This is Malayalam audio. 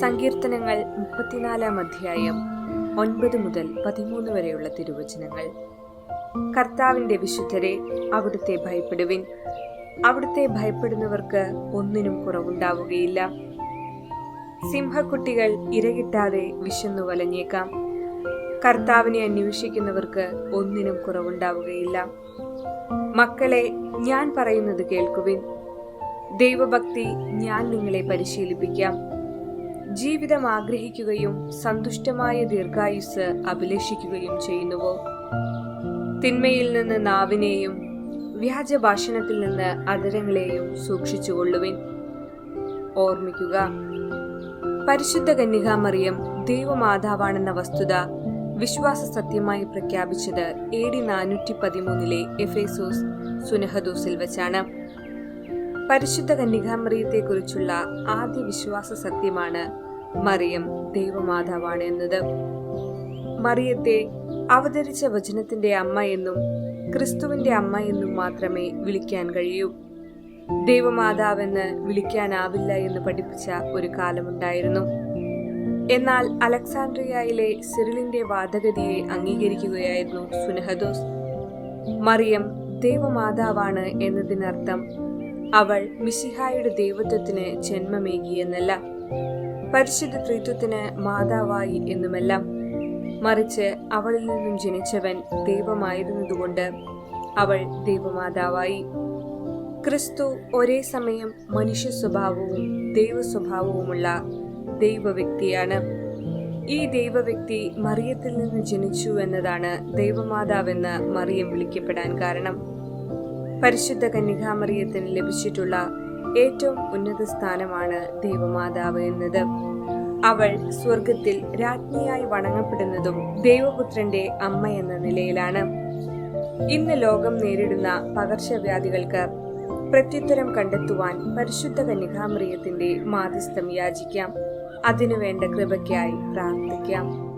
സങ്കീർത്തനങ്ങൾ മുപ്പത്തിനാലാം അധ്യായം ഒൻപത് മുതൽ പതിമൂന്ന് വരെയുള്ള തിരുവചനങ്ങൾ. കർത്താവിന്റെ വിശുദ്ധരെ അവിടുത്തെ ഭയപ്പെടുവിൻ. അവിടുത്തെ ഭയപ്പെടുന്നവർക്ക് ഒന്നിനും കുറവുണ്ടാവുകയില്ല. സിംഹക്കുട്ടികൾ ഇരകിട്ടാതെ വിശന്നു വലഞ്ഞേക്കാം. കർത്താവിനെ അന്വേഷിക്കുന്നവർക്ക് ഒന്നിനും കുറവുണ്ടാവുകയില്ല. മക്കളെ ഞാൻ പറയുന്നത് കേൾക്കുവിൻ. ദൈവഭക്തി ഞാൻ നിങ്ങളെ പരിശീലിപ്പിക്കാം. ജീവിതം ആഗ്രഹിക്കുകയും സന്തുഷ്ടമായ ദീർഘായുസ് അഭിലഷിക്കുകയും ചെയ്യുന്നുവോ? തിന്മയിൽ നിന്ന് നാവിനെയും വ്യാജഭാഷണത്തിൽ നിന്ന് അതരങ്ങളെയും സൂക്ഷിച്ചുകൊള്ളുവിൻ. ഓർമ്മിക്കുക പരിശുദ്ധ കന്യകാമറിയം ദൈവമാതാവാണെന്ന വസ്തുത വിശ്വാസ സത്യമായി പ്രഖ്യാപിച്ചത് എ ഡി നാനൂറ്റി പതിമൂന്നിലെ എഫേസോസ് സുനഹദോസിൽ വെച്ചാണ്. പരിശുദ്ധ കന്യകാമറിയത്തെക്കുറിച്ചുള്ള ആദ്യ വിശ്വാസ സത്യമാണ് മറിയം ദൈവമാതാവാണ് എന്നത്. മറിയത്തെ അവതരിച്ച വചനത്തിന്റെ അമ്മ എന്നും ക്രിസ്തുവിന്റെ അമ്മ എന്നും മാത്രമേ വിളിക്കാൻ കഴിയൂ. ദൈവമാതാവെന്ന് വിളിക്കാനാവില്ല എന്ന് പഠിപ്പിച്ച ഒരു കാലമുണ്ടായിരുന്നു. എന്നാൽ അലക്സാണ്ട്രിയയിലെ സിറിലിന്റെ വാദഗതിയെ അംഗീകരിക്കുകയായിരുന്നു സുനഹദോസ്. മറിയം ദൈവമാതാവാണ് എന്നതിനർത്ഥം അവൾ മിശിഹായുടെ ദൈവത്വത്തിന് ജന്മമേകി എന്നല്ല പരിശുദ്ധ ത്രിത്വത്തിന് മാതാവായി എന്നുമല്ല. മറിച്ച് അവളിൽ നിന്നും ജനിച്ചവൻ ദൈവമായിരുന്നതുകൊണ്ട് അവൾ ദൈവമാതാവായി. ക്രിസ്തു ഒരേ സമയം മനുഷ്യ സ്വഭാവവും ദൈവ സ്വഭാവവുമുള്ള ദൈവവ്യക്തിയാണ്. ഈ ദൈവവ്യക്തി മറിയത്തിൽ നിന്ന് ജനിച്ചു എന്നതാണ് ദൈവമാതാവെന്ന് മറിയം വിളിക്കപ്പെടാൻ കാരണം. പരിശുദ്ധ കന്യകാമറിയത്തിന് ലഭിച്ചിട്ടുള്ള ഏറ്റവും ഉന്നത സ്ഥാനമാണ് ദൈവമാതാവ് എന്നത്. അവൾ സ്വർഗത്തിൽ രാജ്ഞിയായി വണങ്ങപ്പെടുന്നതും ദൈവപുത്രന്റെ അമ്മ എന്ന നിലയിലാണ്. ഇന്ന് ലോകം നേരിടുന്ന പകർച്ചവ്യാധികൾക്ക് പ്രത്യുത്തരം കണ്ടെത്തുവാൻ പരിശുദ്ധ കന്യകാമറിയത്തിന്റെ മാധ്യസ്ഥം യാചിക്കാം. അതിനുവേണ്ട കൃപയ്ക്കായി പ്രാർത്ഥിക്കാം.